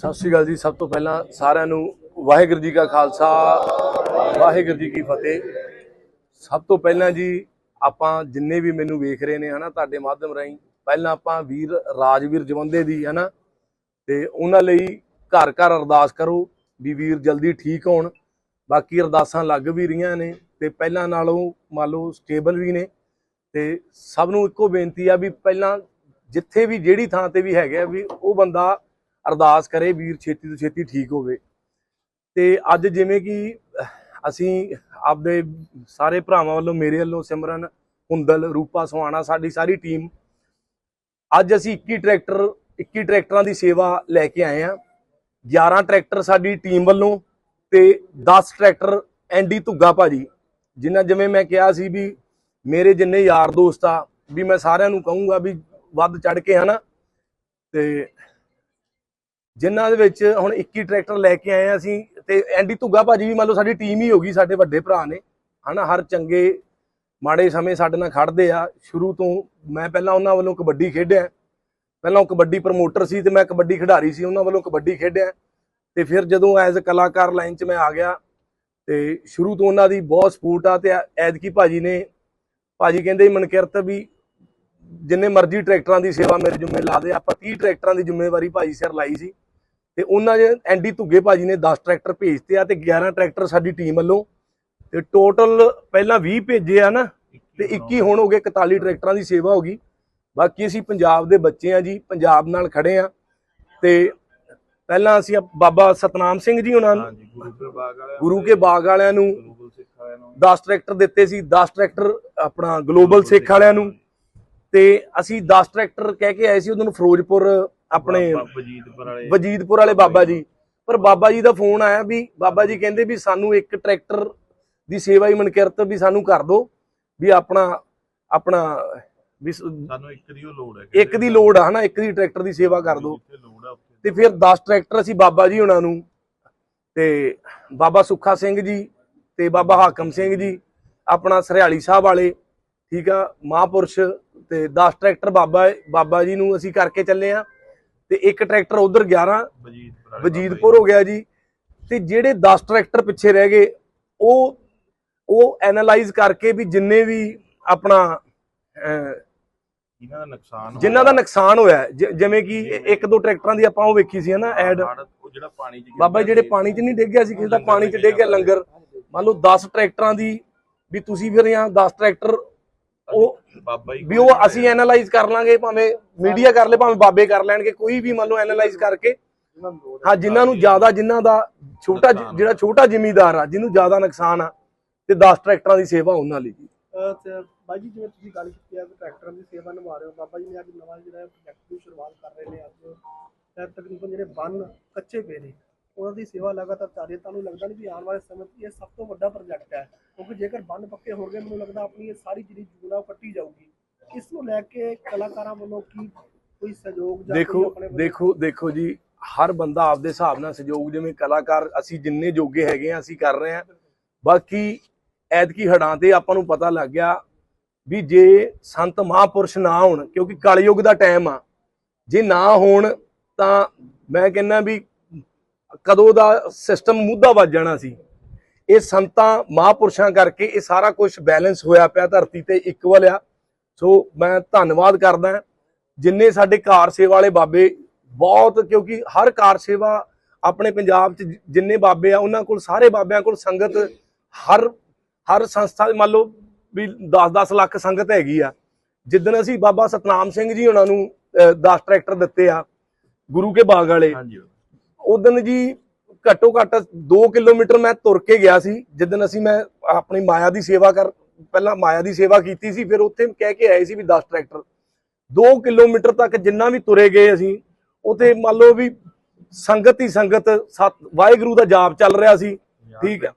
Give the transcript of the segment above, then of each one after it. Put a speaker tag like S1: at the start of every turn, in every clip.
S1: ਸਤਿ ਸ਼੍ਰੀ ਅਕਾਲ ਜੀ। ਸਭ ਤੋਂ ਪਹਿਲਾਂ ਸਾਰਿਆਂ ਨੂੰ ਵਾਹਿਗੁਰੂ ਜੀ ਕਾ ਖਾਲਸਾ, ਵਾਹਿਗੁਰੂ ਜੀ ਕੀ ਫਤਿਹ। ਸਭ ਤੋਂ ਪਹਿਲਾਂ ਜੀ, ਆਪਾਂ ਜਿੰਨੇ ਵੀ ਮੈਨੂੰ ਵੇਖ ਰਹੇ ਨੇ, ਹਨਾ, ਤੁਹਾਡੇ ਮਾਧਿਅਮ ਰਾਹੀਂ, ਪਹਿਲਾਂ ਆਪਾਂ ਵੀਰ ਰਾਜਵੀਰ ਜਵੰਦੇ ਦੀ, ਹਨਾ, ਤੇ ਉਹਨਾਂ ਲਈ ਘਰ ਘਰ ਅਰਦਾਸ ਕਰੋ ਵੀ ਵੀਰ ਜਲਦੀ ਠੀਕ ਹੋਣ। ਬਾਕੀ ਅਰਦਾਸਾਂ ਲੱਗ ਵੀ ਰਹੀਆਂ ਨੇ, ਤੇ ਪਹਿਲਾਂ ਨਾਲੋਂ ਮੰਨ ਲਓ ਸਟੇਬਲ ਵੀ ਨੇ। ਤੇ ਸਭ ਨੂੰ ਇੱਕੋ ਬੇਨਤੀ ਆ ਵੀ ਪਹਿਲਾਂ ਜਿੱਥੇ ਵੀ, ਜਿਹੜੀ ਥਾਂ ਤੇ ਵੀ ਹੈਗਾ ਵੀ ਉਹ ਬੰਦਾ ਅਰਦਾਸ ਕਰੇ ਵੀਰ ਛੇਤੀ ਤੋਂ ਛੇਤੀ ਠੀਕ ਹੋਵੇ। ਤੇ ਅੱਜ ਜਿਵੇਂ ਕਿ ਅਸੀਂ ਆਪਦੇ ਸਾਰੇ ਭਰਾਵਾਂ ਵੱਲੋਂ ਮੇਰੇ ਵੱਲੋਂ ਸਿਮਰਨ ਹੁੰਦਲ ਰੂਪਾ ਸਵਾਣਾ ਸਾਡੀ ਸਾਰੀ ਟੀਮ ਅੱਜ ਅਸੀਂ 21 ਟਰੈਕਟਰ 21 ਟਰੈਕਟਰਾਂ ਦੀ ਸੇਵਾ ਲੈ ਕੇ ਆਏ ਆ 11 ਟਰੈਕਟਰ ਸਾਡੀ ਟੀਮ ਵੱਲੋਂ ਤੇ 10 ਟਰੈਕਟਰ ਐਂਡੀ ਧੁੱਗਾ ਭਾਜੀ, ਜਿਨ੍ਹਾਂ ਜਿਵੇਂ ਮੈਂ ਕਿਹਾ ਸੀ ਵੀ ਮੇਰੇ ਜਿੰਨੇ ਯਾਰ ਦੋਸਤ ਆ, ਵੀ ਮੈਂ ਸਾਰਿਆਂ ਨੂੰ ਕਹੂੰਗਾ ਵੀ ਵੱਧ ਚੜ ਕੇ ਹਨਾ। ਤੇ ਜਿਨ੍ਹਾਂ ਦੇ ਵਿੱਚ ਹੁਣ 21 ਟਰੈਕਟਰ ਲੈ ਕੇ ਆਏ ਆ ਅਸੀਂ ਤੇ ਐਂਡੀ ਧੁੱਗਾ ਭਾਜੀ ਵੀ ਮੰਨ ਲਓ ਸਾਡੀ ਟੀਮ ਹੀ ਹੋ ਗਈ, ਸਾਡੇ ਵੱਡੇ ਭਰਾ ਨੇ। ਹਨਾ, ਹਰ ਚੰਗੇ ਮਾੜੇ ਸਮੇਂ ਸਾਡੇ ਨਾਲ ਖੜਦੇ ਆ। ਸ਼ੁਰੂ ਤੋਂ ਮੈਂ ਪਹਿਲਾਂ ਉਹਨਾਂ ਵੱਲੋਂ ਕਬੱਡੀ ਖੇਡਿਆ। ਪਹਿਲਾਂ ਉਹ ਕਬੱਡੀ ਪ੍ਰਮੋਟਰ ਸੀ ਤੇ ਮੈਂ ਕਬੱਡੀ ਖਿਡਾਰੀ ਸੀ, ਉਹਨਾਂ ਵੱਲੋਂ ਕਬੱਡੀ ਖੇਡਿਆ। ਤੇ ਫਿਰ ਜਦੋਂ ਐਜ਼ ਕਲਾਕਾਰ ਲਾਈਨ 'ਚ ਮੈਂ ਆ ਗਿਆ ਤੇ ਸ਼ੁਰੂ ਤੋਂ ਉਹਨਾਂ ਦੀ ਬਹੁਤ ਸਪੋਰਟ ਆ ਤੇ ਐਦਕੀ ਭਾਜੀ ਨੇ, ਭਾਜੀ ਕਹਿੰਦੇ ਮਨਕਿਰਤ ਵੀ ਜਿੰਨੇ ਮਰਜ਼ੀ ਟਰੈਕਟਰਾਂ ਦੀ ਸੇਵਾ ਮੇਰੇ ਜੁੰਮੇ ਲਾ ਦੇ, ਆਪਾਂ 30 ਟਰੈਕਟਰਾਂ ਦੀ ਜ਼ਿੰਮੇਵਾਰੀ ਭਾਜੀ ਸਿਰ ਲਾਈ ਸੀ। ਤੇ ਉਹਨਾਂ ਦੇ ਐਂਡੀ ਧੁੱਗੇ ਭਾਜੀ ਨੇ 10 ਟਰੈਕਟਰ ਭੇਜਤੇ ਆ ਤੇ 11 ਟਰੈਕਟਰ ਸਾਡੀ ਟੀਮ ਵੱਲੋਂ। ਤੇ ਟੋਟਲ ਪਹਿਲਾਂ 20 ਭੇਜੇ ਆ ਨਾ ਤੇ 21 ਹੁਣ ਹੋ ਗਏ 41 ਟਰੈਕਟਰਾਂ ਦੀ ਸੇਵਾ ਹੋ ਗਈ। ਬਾਕੀ ਅਸੀਂ ਪੰਜਾਬ ਦੇ ਬੱਚੇ ਆ ਜੀ ਪੰਜਾਬ ਨਾਲ ਖੜੇ ਆ। ਤੇ ਪਹਿਲਾਂ ਅਸੀਂ ਬਾਬਾ ਸਤਨਾਮ ਸਿੰਘ ਜੀ ਉਹਨਾਂ ਨੂੰ
S2: ਗੁਰੂ ਕੇ ਬਾਗ ਵਾਲਿਆਂ
S1: ਨੂੰ 10 ਟਰੈਕਟਰ ਦਿੱਤੇ ਸੀ 10 ਟਰੈਕਟਰ ਆਪਣਾ ਗਲੋਬਲ ਸਿੱਖ ਵਾਲਿਆਂ ਨੂੰ। ਤੇ ਅਸੀਂ 10 ਟਰੈਕਟਰ ਕਹਿ ਕੇ ਆਏ ਸੀ ਉਹਨਾਂ ਨੂੰ ਫਿਰੋਜ਼ਪੁਰ ਆਪਣੇ
S2: ਵਜੀਦਪੁਰ ਵਾਲੇ।
S1: ਵਜੀਦਪੁਰ ਵਾਲੇ ਬਾਬਾ ਜੀ। ਪਰ ਬਾਬਾ ਜੀ ਦਾ ਫੋਨ ਆਇਆ ਵੀ ਬਾਬਾ ਜੀ ਕਹਿੰਦੇ ਵੀ ਸਾਨੂੰ ਇੱਕ ਟਰੈਕਟਰ ਦੀ ਸੇਵਾ ਹੀ ਮਨਕਿਰਤ ਵੀ ਸਾਨੂੰ ਕਰ ਦਿਓ ਵੀ ਆਪਣਾ ਆਪਣਾ ਵੀ
S2: ਸਾਨੂੰ ਇੱਕ ਦੀ ਲੋੜ ਹੈ
S1: ਇੱਕ ਦੀ ਲੋੜ ਆ ਹਨਾ ਇੱਕ ਦੀ ਟਰੈਕਟਰ ਦੀ ਸੇਵਾ ਕਰ ਦਿਓ। ਤੇ ਫਿਰ 10 ਟਰੈਕਟਰ ਅਸੀਂ ਬਾਬਾ ਜੀ ਉਹਨਾਂ ਨੂੰ ਤੇ ਬਾਬਾ ਸੁੱਖਾ ਸਿੰਘ ਜੀ ਤੇ ਬਾਬਾ ਹਾਕਮ ਸਿੰਘ ਜੀ ਆਪਣਾ ਸਰਿਆਲੀ ਸਾਹਿਬ ਵਾਲੇ ਠੀਕ ਆ ਮਹਾਂਪੁਰਸ਼ ਤੇ 10 ਟਰੈਕਟਰ ਬਾਬਾ ਬਾਬਾ ਜੀ ਨੂੰ ਅਸੀਂ ਕਰਕੇ ਚੱਲੇ ਆ। ਤੇ ਇੱਕ ਟਰੈਕਟਰ ਉਧਰ 11
S2: ਵਜੀਦਪੁਰ
S1: ਹੋ ਗਿਆ ਜੀ। ਤੇ ਜਿਹੜੇ 10 ਟਰੈਕਟਰ ਪਿੱਛੇ ਰਹਿ ਗਏ ਉਹ ਉਹ ਐਨਾਲਾਈਜ਼ ਕਰਕੇ ਵੀ ਜਿੰਨੇ ਵੀ ਆਪਣਾ
S2: ਦਾ ਨੁਕਸਾਨ
S1: ਜਿਨ੍ਹਾਂ ਦਾ ਨੁਕਸਾਨ ਹੋਇਆ ਜਿਵੇਂ ਕਿ ਇੱਕ ਦੋ ਟਰੈਕਟਰਾਂ ਦੀ ਆਪਾਂ ਉਹ ਵੇਖੀ ਸੀ ਨਾ ਐਡ।
S2: ਉਹ ਜਿਹੜਾ ਪਾਣੀ ਚ ਗਿਰ
S1: ਬਾਬਾ ਜਿਹੜੇ ਪਾਣੀ 'ਚ ਨਹੀਂ ਡਿੱਗਿਆ ਸੀ ਕਿਸੇ ਦਾ ਪਾਣੀ 'ਚ ਡਿੱਗ ਗਿਆ ਲੰਗਰ। ਮੰਨ ਲਓ 10 ਟਰੈਕਟਰਾਂ ਦੀ ਵੀ ਤੁਸੀਂ ਫਿਰ ਜਾਂ 10 ਟਰੈਕਟਰ ਉਹ
S2: ਬਾਬਾ ਜੀ
S1: ਵੀ ਉਹ ਅਸੀਂ ਐਨਾਲਾਈਜ਼ ਕਰ ਲਾਂਗੇ ਭਾਵੇਂ ਮੀਡੀਆ ਕਰ ਲੇ ਭਾਵੇਂ ਬਾਬੇ ਕਰ ਲੈਣਗੇ ਕੋਈ ਵੀ ਮੰਨ ਲਓ ਐਨਾਲਾਈਜ਼ ਕਰਕੇ। ਹਾਂ। ਜਿਨ੍ਹਾਂ ਨੂੰ ਜ਼ਿਆਦਾ ਜਿਨ੍ਹਾਂ ਦਾ ਛੋਟਾ ਜਿਹੜਾ ਛੋਟਾ ਜ਼ਿਮੀਦਾਰ ਆ ਜਿਹਨੂੰ ਜ਼ਿਆਦਾ ਨੁਕਸਾਨ ਆ ਤੇ 10 ਟਰੈਕਟਰਾਂ ਦੀ ਸੇਵਾ ਉਹਨਾਂ ਲਈ। ਜੀ
S3: ਬਾਈ ਜੀ ਜਿਵੇਂ ਤੁਸੀਂ ਗੱਲ ਕੀਤੀ ਹੈ ਕਿ ਟਰੈਕਟਰਾਂ ਦੀ ਸੇਵਾ ਨਿਭਾ ਰਹੇ ਹੋ ਬਾਬਾ ਜੀ ਨੇ ਅੱਜ ਨਵਾਂ ਜਿਹੜਾ ਪ੍ਰੋਜੈਕਟ ਦੀ ਸ਼ੁਰੂਆਤ ਕਰ ਰਹੇ ਨੇ ਅੱਜ। ਤੇ ਤਕਰੀਬਨ ਜਿਹੜੇ ਬੰਨ ਕੱਚੇ ਪਏ ਨੇ ਉਹਨਾਂ ਦੀ ਸੇਵਾ ਲਗਾਤਾਰ ਚੱਲ ਰਹੀ ਹੈ ਤੁਹਾਨੂੰ ਲੱਗਦਾ ਨਹੀਂ ਵੀ ਆਉਣ ਵਾਲੇ ਸਮੇਂ 'ਚ ਇਹ ਸਭ ਤੋਂ ਵੱਡਾ ਪ੍ਰੋਜੈਕਟ ਹੈ? ਕਿਉਂਕਿ ਜੇਕਰ ਬੰਨ ਪੱਕੇ ਹੋ ਗਏ ਮੈਨੂੰ ਲੱਗਦਾ ਆਪਣੀ ਇਹ ਸਾਰੀ ਜਿਹੜੀ ਜੂਨਾ ਕੱਟੀ ਜਾਊਗੀ। ਇਸ ਨੂੰ ਲੈ ਕੇ ਕਲਾਕਾਰਾਂ ਵੱਲੋਂ ਕੀ ਕੋਈ ਸਹਿਯੋਗ ਜਾਂ
S1: ਦੇਖੋ ਦੇਖੋ ਦੇਖੋ ਜੀ ਹਰ ਬੰਦਾ ਆਪਦੇ ਹਿਸਾਬ ਨਾਲ ਸਹਿਯੋਗ ਜਿਵੇਂ ਕਲਾਕਾਰ ਅਸੀਂ ਜਿੰਨੇ ਜੋਗੇ ਹੈਗੇ ਆ ਅਸੀਂ ਕਰ ਰਹੇ ਆ ਬਾਕੀ ਐਤਕੀ ਹੜਾਂ ਤੇ ਆਪਾਂ ਨੂੰ ਪਤਾ ਲੱਗ ਗਿਆ ਵੀ ਜੇ ਸੰਤ ਮਹਾਪੁਰਸ਼ ਨਾ ਹੋਣ ਕਿਉਂਕਿ ਕਲਯੁਗ ਦਾ ਟਾਈਮ ਆ ਜੇ ਨਾ ਹੋਣ ਤਾਂ ਮੈਂ ਕਹਿੰਦਾ ਵੀ ਕਦੋਂ ਦਾ ਸਿਸਟਮ ਮੁੱਦਾ ਵੱਜ ਜਾਣਾ ਸੀ। ਇਹ ਸੰਤਾਂ, ਮਹਾਪੁਰਸ਼ਾਂ ਕਰਕੇ ਇਹ ਸਾਰਾ ਕੁਝ ਬੈਲੈਂਸ ਹੋਇਆ ਪਿਆ, ਧਰਤੀ ਤੇ ਇਕੁਅਲ ਆ ਸੋ ਮੈਂ ਧੰਨਵਾਦ ਕਰਦਾ ਜਿੰਨੇ ਸਾਡੇ ਕਾਰ ਸੇਵਾ ਵਾਲੇ ਬਾਬੇ, ਬਹੁਤ ਕਿਉਂਕਿ ਹਰ ਕਾਰ ਸੇਵਾ ਆਪਣੇ ਪੰਜਾਬ 'ਚ ਜਿੰਨੇ ਬਾਬੇ ਆ, ਉਹਨਾਂ ਕੋਲ ਸਾਰੇ ਬਾਬਿਆਂ ਕੋਲ ਸੰਗਤ ਹਰ ਹਰ ਸੰਸਥਾ ਦੇ, ਮੰਨ ਲਓ ਵੀ 10-10 ਲੱਖ ਸੰਗਤ ਹੈਗੀ ਆ। ਜਿੱਦਣ ਅਸੀਂ ਬਾਬਾ ਸਤਨਾਮ ਸਿੰਘ ਜੀ ਉਹਨਾਂ ਨੂੰ 10 ਟਰੈਕਟਰ ਦਿੱਤੇ ਆ, ਗੁਰੂ ਕੇ ਬਾਗ ਵਾਲੇ ਉਦੋਂ ਜੀ ਘੱਟੋ ਘੱਟ 2 ਕਿਲੋਮੀਟਰ ਮੈਂ ਤੁਰ ਕੇ ਗਿਆ ਸੀ। ਜਿੱਦਣ ਅਸੀਂ ਮੈਂ ਆਪਣੀ ਮਾਇਆ ਦੀ ਸੇਵਾ ਕਰ ਪਹਿਲਾਂ ਮਾਇਆ ਦੀ ਸੇਵਾ ਕੀਤੀ ਸੀ ਫਿਰ ਉੱਥੇ ਕਹਿ ਕੇ ਆਏ ਸੀ ਵੀ 10 ਟਰੈਕਟਰ। 2 ਕਿਲੋਮੀਟਰ ਤੱਕ ਜਿੰਨਾ ਵੀ ਤੁਰੇ ਗਏ ਅਸੀਂ ਉਥੇ ਮੰਨ ਲਓ ਵੀ ਸੰਗਤ ਹੀ ਸੰਗਤ ਸਤ ਵਾਹਿਗੁਰੂ ਦਾ ਜਾਪ ਚੱਲ ਰਿਹਾ ਸੀ। ਠੀਕ ਹੈ।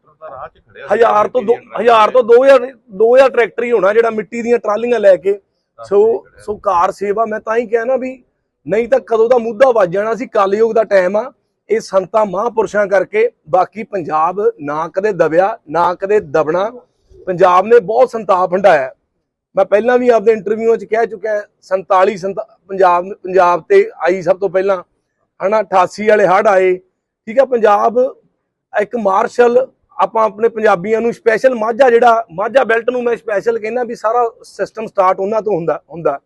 S1: ਹਜ਼ਾਰ ਤੋਂ ਹਜ਼ਾਰ ਤੋਂ 2000 2000 ਟਰੈਕਟਰ ਹੀ ਹੋਣਾ ਜਿਹੜਾ ਮਿੱਟੀ ਦੀਆਂ ਟਰਾਲੀਆਂ ਲੈ ਕੇ। ਸੋ ਸੋ ਕਾਰ ਸੇਵਾ ਮੈਂ ਤਾਂ ਹੀ ਕਿਹਾ ਨਾ ਵੀ ਨਹੀਂ ਤਾਂ ਕਦੋਂ ਦਾ ਮੁੱਦਾ ਵੱਜ ਜਾਣਾ ਸੀ ਕਲਯੁਗ ਦਾ ਟਾਈਮ ਆ। ਇਹ ਸੰਤਾਂ ਮਹਾਂਪੁਰਸ਼ਾਂ ਕਰਕੇ ਬਾਕੀ ਪੰਜਾਬ ਨਾ ਕਦੇ ਦਬਿਆ, ਨਾ ਕਦੇ ਦਬਣਾ। ਪੰਜਾਬ ਨੇ ਬਹੁਤ ਸੰਤਾਪ ਹੰਡਾਇਆ ਮੈਂ ਪਹਿਲਾਂ ਵੀ ਆਪਦੇ ਇੰਟਰਵਿਊਆਂ 'ਚ ਕਹਿ ਚੁੱਕਿਆ 47 ਸੰਤਾ, ਪੰਜਾਬ ਪੰਜਾਬ ਤੇ ਆਈ ਸਭ ਤੋਂ ਪਹਿਲਾਂ। ਹਨਾ 88 ਵਾਲੇ ਹੜ੍ਹ ਆਏ। ਠੀਕ ਹੈ ਪੰਜਾਬ ਇੱਕ ਮਾਰਸ਼ਲ ਆਪਾਂ ਆਪਣੇ ਪੰਜਾਬੀਆਂ ਨੂੰ ਸਪੈਸ਼ਲ ਮਾਝਾ ਜਿਹੜਾ, ਮਾਝਾ ਬੈਲਟ ਨੂੰ ਮੈਂ ਸਪੈਸ਼ਲ ਕਹਿੰਦਾ ਵੀ ਸਾਰਾ ਸਿਸਟਮ ਸਟਾਰਟ ਉਹਨਾਂ ਤੋਂ ਹੁੰਦਾ ਹੁੰਦਾ।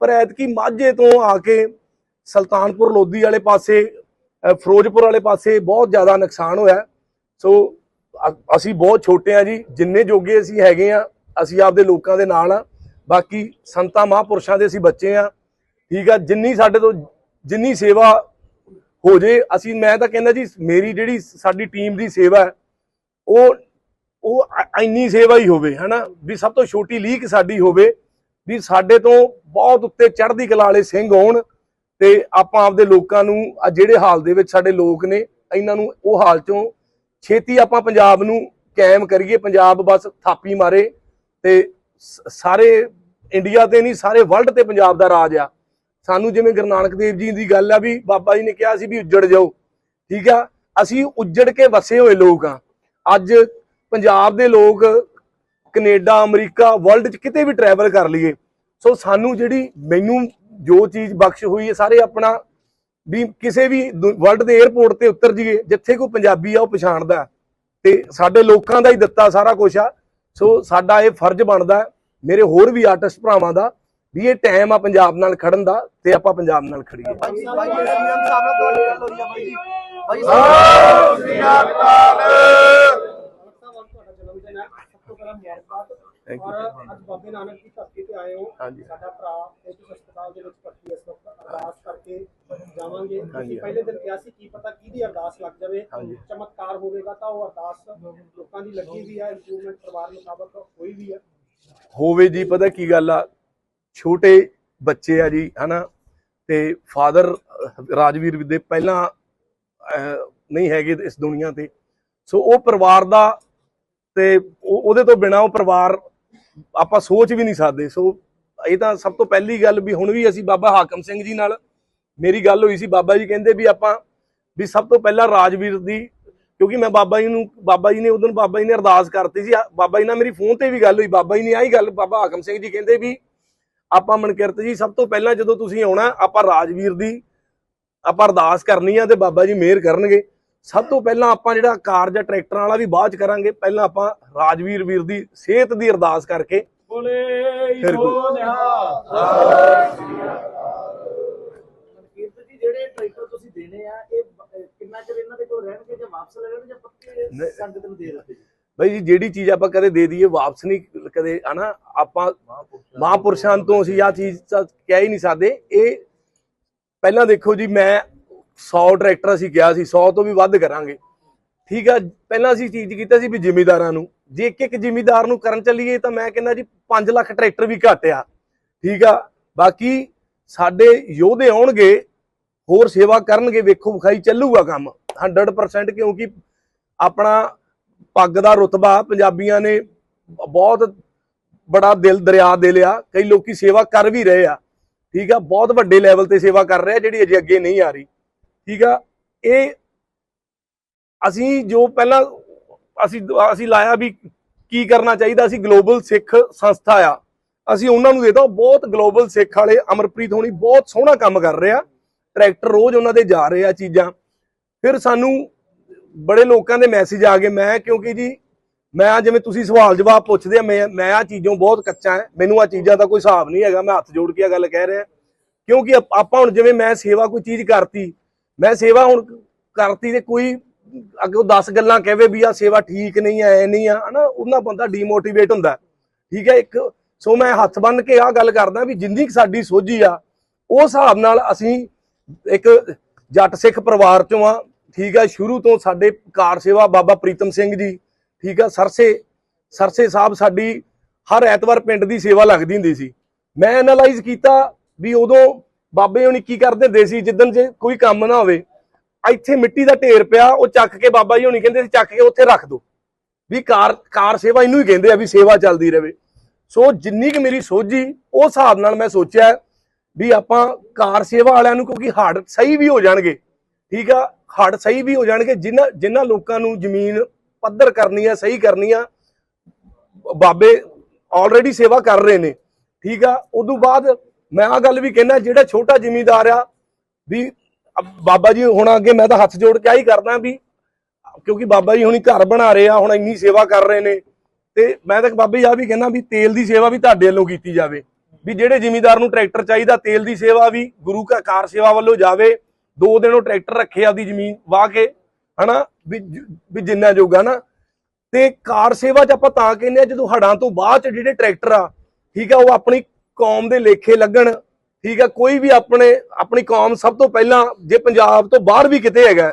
S1: ਪਰ ਐਤਕੀ ਮਾਝੇ ਤੋਂ ਆ ਕੇ ਸੁਲਤਾਨਪੁਰ ਲੋਧੀ ਵਾਲੇ ਪਾਸੇ ਫਿਰੋਜ਼ਪੁਰ ਵਾਲੇ ਪਾਸੇ ਬਹੁਤ ਜ਼ਿਆਦਾ ਨੁਕਸਾਨ ਹੋਇਆ। ਸੋ, ਅ- ਅਸੀਂ ਬਹੁਤ ਛੋਟੇ ਆ ਜੀ। ਜਿੰਨੇ ਜੋਗੇ ਅਸੀਂ ਹੈਗੇ ਆ ਅਸੀਂ ਆਪਦੇ ਲੋਕਾਂ ਦੇ ਨਾਲ ਆ ਬਾਕੀ ਸੰਤਾਂ, ਮਹਾਂਪੁਰਸ਼ਾਂ ਦੇ ਅਸੀਂ ਬੱਚੇ ਆ ਠੀਕ ਆ, ਜਿੰਨੀ ਸਾਡੇ ਤੋਂ, ਜਿੰਨੀ ਸੇਵਾ ਹੋ ਜੇ, ਅਸੀਂ, ਮੈਂ ਤਾਂ ਕਹਿੰਦਾ ਜੀ, ਮੇਰੀ ਜਿਹੜੀ ਸਾਡੀ ਟੀਮ ਦੀ ਸੇਵਾ ਉਹ ਉਹ ਇੰਨੀ ਸੇਵਾ ਹੀ ਹੋਵੇ, ਹਨਾ? ਵੀ ਸਭ ਤੋਂ ਛੋਟੀ ਲੀਕ ਸਾਡੀ ਹੋਵੇ, ਵੀ ਸਾਡੇ ਤੋਂ ਬਹੁਤ ਉੱਤੇ ਚੜ੍ਹਦੀ ਕਲਾ ਵਾਲੇ ਸਿੰਘ ਹੋਣ ਤੇ ਆਪਾਂ ਆਪਦੇ ਲੋਕਾਂ ਨੂੰ, ਆ ਜਿਹੜੇ ਹਾਲ ਦੇ ਵਿੱਚ ਸਾਡੇ ਲੋਕ ਨੇ, ਇਹਨਾਂ ਨੂੰ ਉਹ ਹਾਲ ਚੋਂ ਛੇਤੀ ਆਪਾਂ ਪੰਜਾਬ ਨੂੰ ਕਾਇਮ ਕਰੀਏ, ਪੰਜਾਬ ਬਸ ਥਾਪੀ ਮਾਰੇ ਤੇ ਸਾਰੇ ਇੰਡੀਆ ਤੇ ਨਹੀਂ, ਸਾਰੇ ਵਰਲਡ ਤੇ ਪੰਜਾਬ ਦਾ ਰਾਜ ਆ। ਸਾਨੂੰ ਜਿਵੇਂ ਗੁਰੂ ਨਾਨਕ ਦੇਵ ਜੀ ਦੀ ਗੱਲ ਆ ਵੀ ਬਾਬਾ ਜੀ ਨੇ ਕਿਹਾ ਸੀ ਵੀ ਉੱਜੜ ਜਾਓ, ਠੀਕ ਆ? ਅਸੀਂ ਉੱਜੜ ਕੇ ਵਸੇ ਹੋਏ ਲੋਕ ਆ। ਅੱਜ ਪੰਜਾਬ ਦੇ ਲੋਕ ਕੈਨੇਡਾ, ਅਮਰੀਕਾ, ਵਰਲਡ 'ਚ ਕਿਤੇ ਵੀ ਟਰੈਵਲ ਕਰ ਲਈਏ, ਸੋ ਸਾਨੂੰ ਜਿਹੜੀ ਮੈਨੂੰ ਜੋ ਚੀਜ਼ ਬਖਸ਼ ਹੋਈ ਹੈ ਸਾਰੇ ਆਪਣਾ ਵੀ ਕਿਸੇ ਵੀ ਵਰਲਡ ਦੇ 에ਅਰਪੋਰਟ ਤੇ ਉਤਰ ਜਾਈਏ ਜਿੱਥੇ ਕੋਈ ਪੰਜਾਬੀ ਆ ਉਹ ਪਛਾਣਦਾ। ਤੇ ਸਾਡੇ ਲੋਕਾਂ ਦਾ ਹੀ ਦਿੱਤਾ ਸਾਰਾ ਕੁਝ ਆ। ਸੋ ਸਾਡਾ ਇਹ ਫਰਜ਼ ਬਣਦਾ ਮੇਰੇ ਹੋਰ ਵੀ ਆਰਟਿਸਟ ਭਰਾਵਾਂ ਦਾ ਵੀ ਇਹ ਟਾਈਮ ਆ ਪੰਜਾਬ ਨਾਲ ਖੜਨ ਦਾ ਤੇ ਆਪਾਂ ਪੰਜਾਬ ਨਾਲ ਖੜੀਏ।
S3: ਬਾਈ ਸਾਹਿਬ ਅੱਜ ਬਾਬੇ ਨਾਨਕ ਦੀ ਧਰਤੀ ਤੇ ਆਏ ਹੋ। ਸਾਡਾ ਭਰਾ ਇਸ ਹਸਪਤਾਲ ਦੇ ਵਿੱਚ ਭਰਤੀ ਇਸ ਵਕਤ ਅਰਦਾਸ ਕਰਕੇ ਜਾਵਾਂਗੇ। ਤੁਸੀਂ ਪਹਿਲੇ ਦਿਨ ਕਿਹਾ ਸੀ ਕੀ ਪਤਾ ਕਿਹਦੀ ਅਰਦਾਸ ਲੱਗ ਜਾਵੇ। ਚਮਤਕਾਰ ਹੋਵੇਗਾ ਤਾਂ ਉਹ ਅਰਦਾਸ ਲੋਕਾਂ ਦੀ ਲੱਗੀ ਵੀ ਹੈ ਇੰਪਰੂਵਮੈਂਟ ਪਰਿਵਾਰ ਮੁਤਾਬਕ ਹੋਈ ਵੀ ਹੈ
S1: ਹੋਵੇ ਜੀ ਪਤਾ ਕੀ ਗੱਲ ਆ? ਛੋਟੇ ਬੱਚੇ ਆ ਜੀ ਹਨਾ? ਤੇ ਫਾਦਰ ਰਾਜਵੀਰ ਦੇ ਪਹਿਲਾਂ ਨਹੀਂ ਹੈਗੇ ਇਸ ਦੁਨੀਆ ਤੇ। ਸੋ ਉਹ ਪਰਿਵਾਰ ਦਾ ਤੇ ਉਹ- ਉਹਦੇ ਤੋਂ ਬਿਨਾ ਉਹ ਪਰਿਵਾਰ ਆਪਾਂ ਸੋਚ ਵੀ ਨਹੀਂ ਸਕਦੇ। ਸੋ ਇਹ ਤਾਂ ਸਭ ਤੋਂ ਪਹਿਲੀ ਗੱਲ ਵੀ ਹੁਣ ਵੀ ਅਸੀਂ ਬਾਬਾ ਹਾਕਮ ਸਿੰਘ ਜੀ ਨਾਲ ਮੇਰੀ ਗੱਲ ਹੋਈ ਸੀ। ਬਾਬਾ ਜੀ ਕਹਿੰਦੇ ਵੀ ਆਪਾਂ ਵੀ ਸਭ ਤੋਂ ਪਹਿਲਾਂ ਰਾਜਵੀਰ ਦੀ ਕਿਉਂਕਿ ਮੈਂ ਬਾਬਾ ਜੀ ਨੂੰ, ਬਾਬਾ ਜੀ ਨੇ ਉਦੋਂ ਬਾਬਾ ਜੀ ਨੇ ਅਰਦਾਸ ਕਰਤੀ ਸੀ। ਬਾਬਾ ਜੀ ਨਾਲ ਮੇਰੀ ਫੋਨ ਤੇ ਵੀ ਗੱਲ ਹੋਈ। ਬਾਬਾ ਜੀ ਨੇ ਆਹੀ ਗੱਲ ਬਾਬਾ ਹਾਕਮ ਸਿੰਘ ਜੀ ਕਹਿੰਦੇ ਵੀ ਆਪਾਂ ਮਨਕਿਰਤ ਜੀ, ਸਭ ਤੋਂ ਪਹਿਲਾਂ ਜਦੋਂ ਤੁਸੀਂ ਆਉਣਾ, ਆਪਾਂ ਰਾਜਵੀਰ ਦੀ ਆਪਾਂ ਅਰਦਾਸ ਕਰਨੀ ਆ ਤੇ ਬਾਬਾ ਜੀ ਮਿਹਰ ਕਰਨਗੇ। ਸਭ ਤੋਂ ਪਹਿਲਾਂ ਆਪਾਂ ਜਿਹੜਾ ਕਾਰਜ ਟਰੈਕਟਰਾਂ ਵਾਲਾ ਵੀ ਬਾਅਦ ਚ ਕਰਾਂਗੇ ਪਹਿਲਾਂ ਆਪਾਂ ਰਾਜਵੀਰ ਵੀਰ ਦੀ ਸਿਹਤ ਦੀ ਅਰਦਾਸ ਕਰਕੇ
S4: ਕੀਰਤ ਜੀ ਜਿਹੜੇ ਟਰੈਕਟਰ ਤੁਸੀਂ ਦੇਣੇ ਆ ਇਹ ਬ- ਅਹ ਕਿੰਨਾ ਚਿਰ ਇਹਨਾਂ ਦੇ ਕੋਲ ਰਹਿਣਗੇ ਜਾਂ ਵਾਪਸ ਲੈ ਲੈਣਗੇ ਜਾਂ ਪੱਕੇ
S1: ਨਹੀਂ।
S4: ਸੰਗਤ ਨੂੰ ਦੇ ਦਿੱਤੇ ਜੀ
S1: ਬਈ ਜੀ ਜਿਹੜੀ ਚੀਜ਼ ਆਪਾਂ ਕਦੇ ਦੇ ਦਈਏ ਵਾਪਸ ਨਹੀਂ ਕਦੇ ਹਨਾ? ਆਪਾਂ ਮਹਾਂਪੁਰਸ਼ਾਂ ਤੋਂ ਅਸੀਂ ਆ ਚੀਜ਼ ਕਹਿ ਹੀ ਨਹੀਂ ਸਕਦੇ। ਇਹ ਪਹਿਲਾਂ ਦੇਖੋ ਜੀ ਮੈਂ 100 ਟਰੈਕਟਰ ਅਸੀਂ ਕਿਹਾ ਸੀ 100 ਤੋਂ ਵੀ ਵੱਧ ਕਰਾਂਗੇ। ਠੀਕ ਆ, ਪਹਿਲਾਂ ਅਸੀਂ ਚੀਜ਼ ਕੀਤਾ ਸੀ ਵੀ ਜ਼ਿਮੀਦਾਰਾਂ ਨੂੰ। ਜੇ ਇੱਕ ਇੱਕ ਜ਼ਿਮੀਦਾਰ ਨੂੰ ਕਰਨ ਚੱਲੀਏ ਤਾਂ ਮੈਂ ਕਹਿੰਦਾ ਜੀ 5 ਲੱਖ ਟਰੈਕਟਰ ਵੀ ਘੱਟ ਆ। ਠੀਕ ਆ, ਬਾਕੀ ਸਾਡੇ ਯੋਧੇ ਆਉਣਗੇ, ਹੋਰ ਸੇਵਾ ਕਰਨਗੇ, ਵੇਖੋ ਵਿਖਾਈ ਚੱਲੂਗਾ ਕੰਮ। 100% ਕਿਉਂਕਿ ਆਪਣਾ ਪੱਗ ਦਾ ਰੁਤਬਾ ਪੰਜਾਬੀਆਂ ਨੇ ਬਹੁਤ ਬੜਾ ਦਿਲ, ਦਰਿਆ ਦੇ ਲਿਆ। ਕਈ ਲੋਕੀ ਸੇਵਾ ਕਰ ਵੀ ਰਹੇ ਆ। ਠੀਕ ਆ, ਬਹੁਤ ਵੱਡੇ ਲੈਵਲ ਤੇ ਸੇਵਾ ਕਰ ਰਹੇ ਆ, ਜਿਹੜੀ ਅਜੇ ਅੱਗੇ ਨਹੀਂ ਆ ਰਹੀ। ਠੀਕ ਆ? ਇਹ ਅਸੀਂ ਜੋ ਪਹਿਲਾਂ ਅਸੀਂ ਅਸੀਂ ਲਾਇਆ ਵੀ ਕੀ ਕਰਨਾ ਚਾਹੀਦਾ? ਅਸੀਂ ਗਲੋਬਲ ਸਿੱਖ ਸੰਸਥਾ ਆ। ਅਸੀਂ ਉਹਨਾਂ ਨੂੰ ਦੇ ਦੇਤਾ। ਬਹੁਤ ਗਲੋਬਲ ਸਿੱਖ ਵਾਲੇ ਅਮਰਪ੍ਰੀਤ ਹੋਣੀ ਬਹੁਤ ਸੋਹਣਾ ਕੰਮ ਕਰ ਰਿਹਾ ਟਰੈਕਟਰ ਰੋਜ਼ ਉਹਨਾਂ ਦੇ ਜਾ ਰਹੇ ਆ ਚੀਜ਼ਾਂ। ਫਿਰ ਸਾਨੂੰ ਬੜੇ ਲੋਕਾਂ ਦੇ ਮੈਸੇਜ ਆ ਗਏ। ਮੈਂ ਕਿਉਂਕਿ ਜੀ, ਮੈਂ ਆ ਜਿਵੇਂ ਤੁਸੀਂ ਸਵਾਲ ਜਵਾਬ ਪੁੱਛਦੇ ਆ, ਮੈਂ ਮੈਂ ਆ ਚੀਜ਼ੋਂ ਬਹੁਤ ਕੱਚਾ ਹੈ ਮੈਨੂੰ ਆ ਚੀਜ਼ਾਂ ਦਾ ਕੋਈ ਹਿਸਾਬ ਨਹੀਂ ਹੈਗਾ। ਮੈਂ ਹੱਥ ਜੋੜ ਕੇ ਆ ਗੱਲ ਕਹਿ ਰਿਹਾ। ਕਿਉਂਕਿ ਆਪਾਂ ਹੁਣ ਜਿਵੇਂ ਮੈਂ ਸੇਵਾ ਕੋਈ ਚੀਜ਼ ਕਰਤੀ ਮੈਂ ਸੇਵਾ ਹੁਣ ਕਰਤੀ ਤੇ ਕੋਈ ਅੱਗੇ 10 ਗੱਲਾਂ ਕਹਵੇ ਵੀ ਆ ਸੇਵਾ ਠੀਕ ਨਹੀਂ ਐ ਐ ਨਹੀਂ ਆ, ਹਨਾ, ਉਹਨਾਂ ਬੰਦਾ ਡੀਮੋਟੀਵੇਟ ਹੁੰਦਾ। ਠੀਕ ਹੈ, ਇੱਕ, ਸੋ ਮੈਂ ਹੱਥ ਬੰਨ ਕੇ ਆ ਗੱਲ ਕਰਦਾ ਵੀ ਜਿੰਨੀ ਕੁ ਸਾਡੀ ਸੋਝੀ ਆ, ਉਹ ਹਿਸਾਬ ਨਾਲ ਅਸੀਂ ਇੱਕ ਜੱਟ ਸਿੱਖ ਪਰਿਵਾਰ ਚੋਂ ਆ, ਠੀਕ ਆ ਸ਼ੁਰੂ ਤੋਂ ਸਾਡੇ ਕਾਰ ਸੇਵਾ ਬਾਬਾ ਪ੍ਰੀਤਮ ਸਿੰਘ ਜੀ, ਠੀਕ ਆ ਸਰਸੇ ਸਰਸੇ ਸਾਹਿਬ ਸਾਡੀ ਹਰ ਐਤਵਾਰ ਪਿੰਡ ਦੀ ਸੇਵਾ ਲੱਗਦੀ ਹੁੰਦੀ ਸੀ। ਮੈਂ ਐਨਾਲਾਈਜ਼ ਕੀਤਾ ਵੀ ਉਦੋਂ ਬਾਬੇ ਹੁਣੀ ਕੀ ਕਰਦੇ ਹੁੰਦੇ ਸੀ ਜਿੱਦਣ ਜੇ ਕੋਈ ਕੰਮ ਨਾ ਹੋਵੇ, ਇੱਥੇ ਮਿੱਟੀ ਦਾ ਢੇਰ ਪਿਆ, ਉਹ ਚੱਕ ਕੇ ਬਾਬਾ ਜੀ ਹੁਣੀ ਕਹਿੰਦੇ ਸੀ, ਚੱਕ ਕੇ ਉੱਥੇ ਰੱਖ ਦਿਓ ਵੀ ਕਾਰ ਕਾਰ ਸੇਵਾ ਇਹਨੂੰ ਹੀ ਕਹਿੰਦੇ ਆ ਵੀ ਸੇਵਾ ਚੱਲਦੀ ਰਹੇ। ਸੋ ਜਿੰਨੀ ਕਿ ਮੇਰੀ ਸੋਝੀ ਉਸ ਹਿਸਾਬ ਨਾਲ ਮੈਂ ਸੋਚਿਆ ਵੀ ਆਪਾਂ ਕਾਰ ਸੇਵਾ ਵਾਲਿਆਂ ਨੂੰ ਕਿਉਂਕਿ ਹੱਡ ਸਹੀ ਵੀ ਹੋ ਜਾਣਗੇ, ਠੀਕ ਆ? ਹੱਡ ਸਹੀ ਵੀ ਹੋ ਜਾਣਗੇ ਜਿਨ੍ਹਾਂ ਜਿਨ੍ਹਾਂ ਲੋਕਾਂ ਨੂੰ ਜ਼ਮੀਨ ਪੱਧਰ ਕਰਨੀ ਆ, ਸਹੀ ਕਰਨੀ ਆ, ਬਾਬੇ ਆਲਰੇਡੀ ਸੇਵਾ ਕਰ ਰਹੇ ਨੇ, ਠੀਕ ਆ? ਉਦੋਂ ਬਾਅਦ ਮੈਂ ਆ ਗੱਲ ਵੀ ਕਹਿੰਦਾ, ਜਿਹੜਾ ਛੋਟਾ ਜ਼ਿਮੀਂਦਾਰ ਆ, ਵੀ ਬਾਬਾ ਜੀ ਹੁਣ ਅੱਗੇ ਮੈਂ ਤਾਂ ਹੱਥ ਜੋੜ ਕੇ ਆਹੀ ਕਰਦਾ ਵੀ ਕਿਉਂਕਿ ਬਾਬਾ ਜੀ ਹੁਣੀ ਘਰ ਬਣਾ ਰਹੇ ਆ, ਹੁਣ ਇੰਨੀ ਸੇਵਾ ਕਰ ਰਹੇ ਨੇ। ਤੇ ਮੈਂ ਤਾਂ ਬਾਬਾ ਜੀ ਆ ਵੀ ਕਹਿੰਦਾ ਵੀ ਤੇਲ ਦੀ ਸੇਵਾ ਵੀ ਤੁਹਾਡੇ ਵੱਲੋਂ ਕੀਤੀ ਜਾਵੇ। ਵੀ ਜਿਹੜੇ ਜ਼ਿਮੀਂਦਾਰ ਨੂੰ ਟਰੈਕਟਰ ਚਾਹੀਦਾ, ਤੇਲ ਦੀ ਸੇਵਾ ਵੀ ਗੁਰੂ ਕਾ ਕਾਰ ਸੇਵਾ ਵੱਲੋਂ ਜਾਵੇ। ਦੋ ਦਿਨ ਉਹ ਟਰੈਕਟਰ ਰੱਖੇ ਆਪਦੀ ਜ਼ਮੀਨ ਵਾਹ ਕੇ, ਹਨਾ? ਵੀ ਵੀ ਜਿੰਨਾ ਜੋਗਾ ਨਾ ਤੇ ਕਾਰ ਸੇਵਾ ਚ ਆਪਾਂ ਤਾਂ ਕਹਿੰਦੇ ਆ, ਜਦੋਂ ਹੜਾਂ ਤੋਂ ਬਾਅਦ ਚ ਜਿਹੜੇ ਟਰੈਕਟਰ ਆ, ਠੀਕ ਆ, ਉਹ ਆਪਣੀ ਕੌਮ ਦੇ ਲੇਖੇ ਲੱਗਣ ਠੀਕ ਆ ਕੋਈ ਵੀ ਆਪਣੇ ਆਪਣੀ ਕੌਮ ਸਭ ਤੋਂ ਪਹਿਲਾਂ ਜੇ ਪੰਜਾਬ ਤੋਂ ਬਾਹਰ ਵੀ ਕਿਤੇ ਹੈਗਾ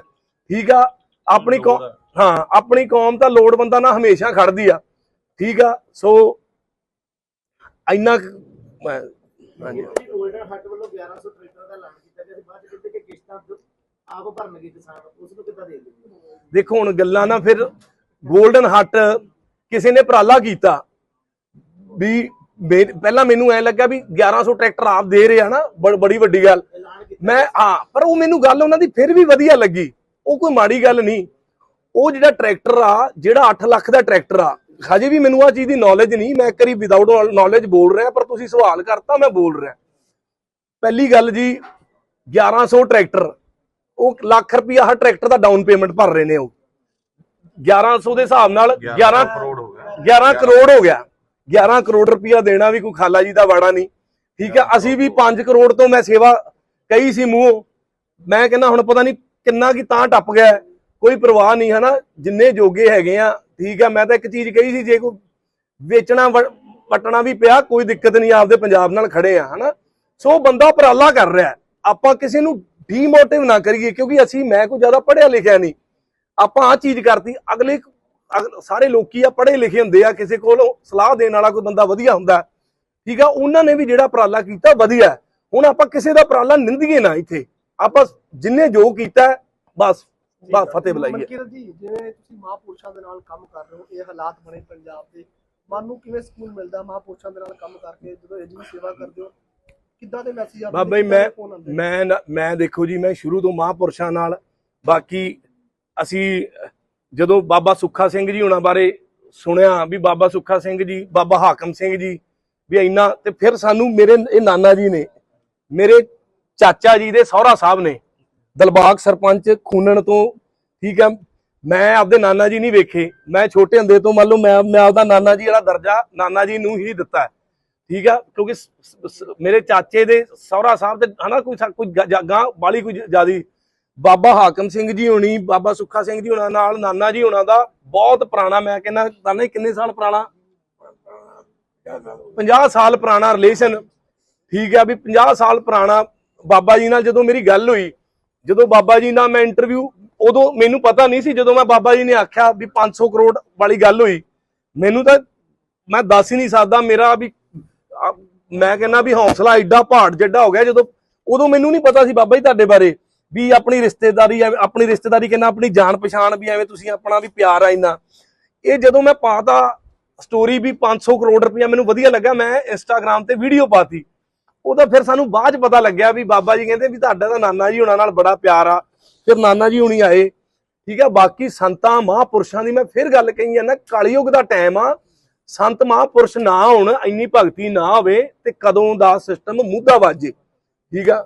S1: ਠੀਕ ਆ ਆਪਣੀ ਕੌਮ। ਹਾਂ ਆਪਣੀ ਕੌਮ ਤਾਂ ਲੋੜਵੰਦਾਂ ਨਾਲ ਹਮੇਸ਼ਾ ਖੜਦੀ ਆ ਠੀਕ ਆ ਸੋ ਇੰਨਾ ਕੁ ਮੈਂ ਹਾਂਜੀ
S4: ਤੁਸੀਂ ਗੋਲਡਨ ਹੱਟ ਵੱਲੋਂ 1100 ਟਰੈਕਟਰ ਦਾ ਐਲਾਨ ਕੀਤਾ ਗਿਆ ਸੀ ਬਾਅਦ ਚ ਕਹਿੰਦੇ ਕਿ ਕਿਸ਼ਤਾਂ ਦ- ਆਪ ਭਰਨਗੇ ਕਿਸਾਨ ਉਸ ਨੂੰ ਕਿੱਦਾਂ ਦੇ ਦਿੰਦੇ
S1: ਦੇਖੋ ਹੁਣ ਗੱਲਾਂ ਨਾ ਫਿਰ 골ਡਨ ਹੱਟ ਕਿਸੇ ਨੇ ਉਪਰਾਲਾ ਕੀਤਾ ਵੀ ਪਹਿਲਾਂ ਮੈਨੂੰ ਐ ਲੱਗਾ ਵੀ 1100 ਟਰੈਕਟਰ ਆਪ ਦੇ ਰਹੇ ਆ ਨਾ ਬ- ਬੜੀ ਵੱਡੀ ਗੱਲ। ਮੈਂ ਹਾਂ ਪਰ ਉਹ ਮੈਨੂੰ ਗੱਲ ਉਹਨਾਂ ਦੀ ਫਿਰ ਵੀ ਵਧੀਆ ਲੱਗੀ। ਉਹ ਕੋਈ ਮਾੜੀ ਗੱਲ ਨਹੀਂ। ਉਹ ਜਿਹੜਾ ਟਰੈਕਟਰ ਆ ਜਿਹੜਾ 8 ਲੱਖ ਦਾ ਟਰੈਕਟਰ ਆ ਹਜੇ ਵੀ ਮੈਨੂੰ ਆ ਚੀਜ਼ ਦੀ ਨੌਲੇਜ ਨਹੀਂ। ਮੈਂ ਕਰੀ ਵਿਦਆਊਟ ਨੌਲੇਜ ਬੋਲ ਰਿਹਾ ਪਰ ਤੁਸੀਂ ਸਵਾਲ ਕਰਤਾ ਮੈਂ ਬੋਲ ਰਿਹਾ। ਪਹਿਲੀ ਗੱਲ ਜੀ 1100 ਟਰੈਕਟਰ ਉਹ ਲੱਖ ਰੁਪਿਆ ਹਰ ਟਰੈਕਟਰ ਦਾ ਡਾਊਨ ਪੇਮੈਂਟ ਭਰ ਰਹੇ ਨੇ ਉਹ। 1100 ਦੇ ਹਿਸਾਬ ਨਾਲ 11
S2: ਕਰੋੜ ਹੋ ਗਿਆ।
S1: 11 ਕਰੋੜ ਹੋ ਗਿਆ। 11 ਕਰੋੜ ਰੁਪਇਆ ਦੇਣਾ ਵੀ ਕੋਈ ਖਾਲਾ ਜੀ ਦਾ ਵਾੜਾ ਨਹੀਂ। ਠੀਕ ਹੈ ਅਸੀਂ ਵੀ 5 ਕਰੋੜ ਤੋਂ ਮੈਂ ਸੇਵਾ ਕਹੀ ਸੀ ਮੂੰਹੋਂ। ਮੈਂ ਕਹਿੰਦਾ ਹੁਣ ਪਤਾ ਨਹੀਂ ਕਿੰਨਾ ਕੀ ਤਾਂ ਟੱਪ ਗਿਆ। ਕੋਈ ਪਰਵਾਹ ਨਹੀਂ ਹਨਾ? ਜਿੰਨੇ ਜੋਗੇ ਹੈਗੇ ਆ ਠੀਕ ਹੈ ਮੈਂ ਤਾਂ ਇੱਕ ਚੀਜ਼ ਕਹੀ ਸੀ ਜੇ ਕੋਈ ਵੇਚਣਾ ਵਟਣਾ ਵੀ ਪਿਆ ਕੋਈ ਦਿੱਕਤ ਨਹੀਂ ਆਪਦੇ ਪੰਜਾਬ ਨਾਲ ਖੜੇ ਆ ਹਨਾ? ਸੋ ਬੰਦਾ ਉਪਰਾਲਾ ਕਰ ਰਿਹਾ। ਆਪਾਂ ਕਿਸੇ ਨੂੰ ਡੀਮੋਟਿਵ ਨਾ ਕਰੀਏ ਕਿਉਂਕਿ ਅਸੀਂ ਮੈਂ ਕੋਈ ਜ਼ਿਆਦਾ ਪੜ੍ਹਿਆ ਲਿਖਿਆ ਨਹੀਂ। ਆਪਾਂ ਆ ਚੀਜ਼ ਕਰਤੀ ਅਗਲੇ ਅਗ- ਸਾਰੇ ਲੋਕੀ ਆ ਪੜ੍ਹੇ ਲਿਖੇ ਹੁੰਦੇ ਆ ਕਿਸੇ ਕੋਲੋਂ ਸਲਾਹ ਦੇਣ ਵਾਲਾ ਕੋਈ ਬੰਦਾ ਵਧੀਆ ਹੁੰਦਾ। ਠੀਕ ਆ ਉਹਨਾਂ ਨੇ ਵੀ ਜਿਹੜਾ ਉਪਰਾਲਾ ਕੀਤਾ ਵਧੀਆ। ਹੁਣ ਆਪਾਂ ਕਿਸੇ ਦਾ ਉਪਰਾਲਾ ਨਿੰਦੀਏ ਨਾ ਇੱਥੇ। ਆਪਾਂ ਜਿੰਨੇ ਜੋ ਕੀਤਾ ਬਸ ਬਸ ਫਤਿਹ ਬੁਲਾਈਏ।
S3: ਮਨਕੀਰਤ ਜੀ ਜਿਵੇਂ ਤੁਸੀਂ ਮਹਾਂਪੁਰਸ਼ਾਂ ਦੇ ਨਾਲ ਕੰਮ ਕਰ ਰਹੇ ਹੋ ਇਹ ਹਾਲਾਤ ਬਣੇ ਪੰਜਾਬ ਦੇ। ਮਨ ਨੂੰ ਕਿਵੇਂ ਸਕੂਨ ਮਿਲਦਾ ਮਹਾਂਪੁਰਸ਼ਾਂ ਦੇ ਨਾਲ ਕੰਮ ਕਰਕੇ ਜਦੋਂ ਇਹ ਸੇਵਾ ਕਰਦੇ ਹੋ? ਕਿੱਦਾਂ ਦੇ ਮੈਸੇਜ ਆਉਂਦੇ
S1: ਬਾਬਾ ਜੀ ਮੈਂ? ਮੈਂ ਮੈਂ ਦੇਖੋ ਜੀ ਮੈਂ ਸ਼ੁਰੂ ਤੋਂ ਮਹਾਂਪੁਰਸ਼ਾਂ ਨਾਲ ਬਾਕੀ ਅਸੀਂ ਜਦੋਂ ਬਾਬਾ ਸੁੱਖਾ ਸਿੰਘ ਜੀ ਹੁਣਾਂ ਬਾਰੇ ਸੁਣਿਆ ਵੀ ਬਾਬਾ ਸੁੱਖਾ ਸਿੰਘ ਜੀ, ਬਾਬਾ ਹਾਕਮ ਸਿੰਘ ਜੀ ਵੀ ਇੰਨਾ ਤੇ ਫਿਰ ਸਾਨੂੰ ਮੇਰੇ, ਇਹ ਨਾਨਾ ਜੀ ਨੇ, ਮੇਰੇ ਚਾਚਾ ਜੀ ਦੇ ਸਹੁਰਾ ਸਾਹਿਬ ਨੇ, ਦਲਬਾਗ ਸਰਪੰਚ ਖੂਨਣ ਤੋਂ ਠੀਕ ਹੈ, ਮੈਂ ਆਪਦੇ ਨਾਨਾ ਜੀ ਨਹੀਂ ਵੇਖੇ, ਮੈਂ ਛੋਟੇ ਹੁੰਦੇ ਤੋਂ ਮੰਨ ਲਓ ਮੈਂ ਮੈਂ ਆਪਦਾ ਨਾਨਾ ਜੀ ਵਾਲਾ ਦਰਜਾ ਨਾਨਾ ਜੀ ਨੂੰ ਹੀ ਦਿੱਤਾ ਠੀਕ ਆ ਕਿਉਂਕਿ ਮੇਰੇ ਚਾਚੇ ਦੇ ਸਹੁਰਾ ਸਾਹਿਬ ਤੇ ਹਨਾ ਕੋਈ ਸਾ- ਕੋਈ ਗਾਂ ਬਾਲੀ ਕੋਈ ਜਿਆਦੀ ਬਾਬਾ ਹਾਕਮ ਸਿੰਘ ਜੀ ਹੋਣੀ, ਬਾਬਾ ਸੁੱਖਾ ਸਿੰਘ ਜੀ ਹੋਣਾ ਨਾਲ, ਨਾਨਾ ਜੀ ਹੋਣਾ ਦਾ ਬਹੁਤ ਪੁਰਾਣਾ, ਮੈਂ ਕਹਿੰਦਾ ਨਾਨਾ ਕਿੰਨੇ ਸਾਲ ਪੁਰਾਣਾ? 50 ਸਾਲ ਪੁਰਾਣਾ ਰਿਲੇਸ਼ਨ ਠੀਕ ਆ ਵੀ 50 ਸਾਲ ਪੁਰਾਣਾ। ਬਾਬਾ ਜੀ ਨਾਲ ਜਦੋਂ ਮੇਰੀ ਗੱਲ ਹੋਈ, ਜਦੋਂ ਬਾਬਾ ਜੀ ਨਾਲ ਮੈਂ ਇੰਟਰਵਿਊ ਉਦੋਂ ਮੈਨੂੰ ਪਤਾ ਨਹੀਂ ਸੀ, ਜਦੋਂ ਮੈਂ ਬਾਬਾ ਜੀ ਨੇ ਆਖਿਆ ਵੀ 500 ਕਰੋੜ ਵਾਲੀ ਗੱਲ ਹੋਈ, ਮੈਨੂੰ ਤਾਂ ਮੈਂ ਦੱਸ ਹੀ ਨਹੀਂ ਸਕਦਾ, ਮੇਰਾ ਵੀ ਮੈਂ ਕਹਿੰਦਾ ਵੀ ਹੌਸਲਾ ਐਡਾ ਪਹਾੜ ਜੱਡਾ ਹੋ ਗਿਆ ਜਦੋਂ, ਉਦੋਂ ਮੈਨੂੰ ਨਹੀਂ ਪਤਾ ਸੀ ਬਾਬਾ ਜੀ ਤੁਹਾਡੇ ਬਾਰੇ। ਵੀ ਆਪਣੀ ਰਿਸ਼ਤੇਦਾਰੀ ਐਵੇਂ, ਆਪਣੀ ਰਿਸ਼ਤੇਦਾਰੀ ਕਹਿੰਦਾ, ਆਪਣੀ ਜਾਣ ਪਛਾਣ ਵੀ ਐਵੇਂ ਤੁਸੀਂ ਆਪਣਾ ਵੀ ਪਿਆਰ ਆ ਇੰਨਾ। ਇਹ ਜਦੋਂ ਮੈਂ ਪਾਤਾ ਸਟੋਰੀ ਵੀ 500 ਕਰੋੜ ਰੁਪਇਆ ਮੈਨੂੰ ਵਧੀਆ ਲੱਗਾ ਮੈਂ ਇੰਸਟਾਗ੍ਰam ਤੇ ਵੀਡੀਓ ਪਾਤੀ। ਉਹਦਾ ਫਿਰ ਸਾਨੂੰ ਬਾਅਦ ਚ ਪਤਾ ਲੱਗਿਆ ਵੀ ਬਾਬਾ ਜੀ ਕਹਿੰਦੇ ਵੀ ਤੁਹਾਡਾ ਤਾਂ ਨਾਨਾ ਜੀ ਹੁਣਾਂ ਨਾਲ ਬੜਾ ਪਿਆਰ ਆ। ਫਿਰ ਨਾਨਾ ਜੀ ਹੁਣੀ ਆਏ। ਠੀਕ ਆ, ਬਾਕੀ ਸੰਤਾਂ, ਮਹਾਂਪੁਰਸ਼ਾਂ ਦੀ ਮੈਂ ਫਿਰ ਗੱਲ ਕਹੀ ਆ ਨਾ, ਕਲਯੁਗ ਦਾ ਟਾਈਮ ਆ। ਸੰਤ ਮਹਾਂਪੁਰਸ਼ ਨਾ ਹੋਣ, ਇੰਨੀ ਭਗਤੀ ਨਾ ਹੋਵੇ ਤੇ ਕਦੋਂ ਦਾ ਸਿਸਟਮ ਮੁੱਦਾ ਵਾਜੇ। ਠੀਕ ਆ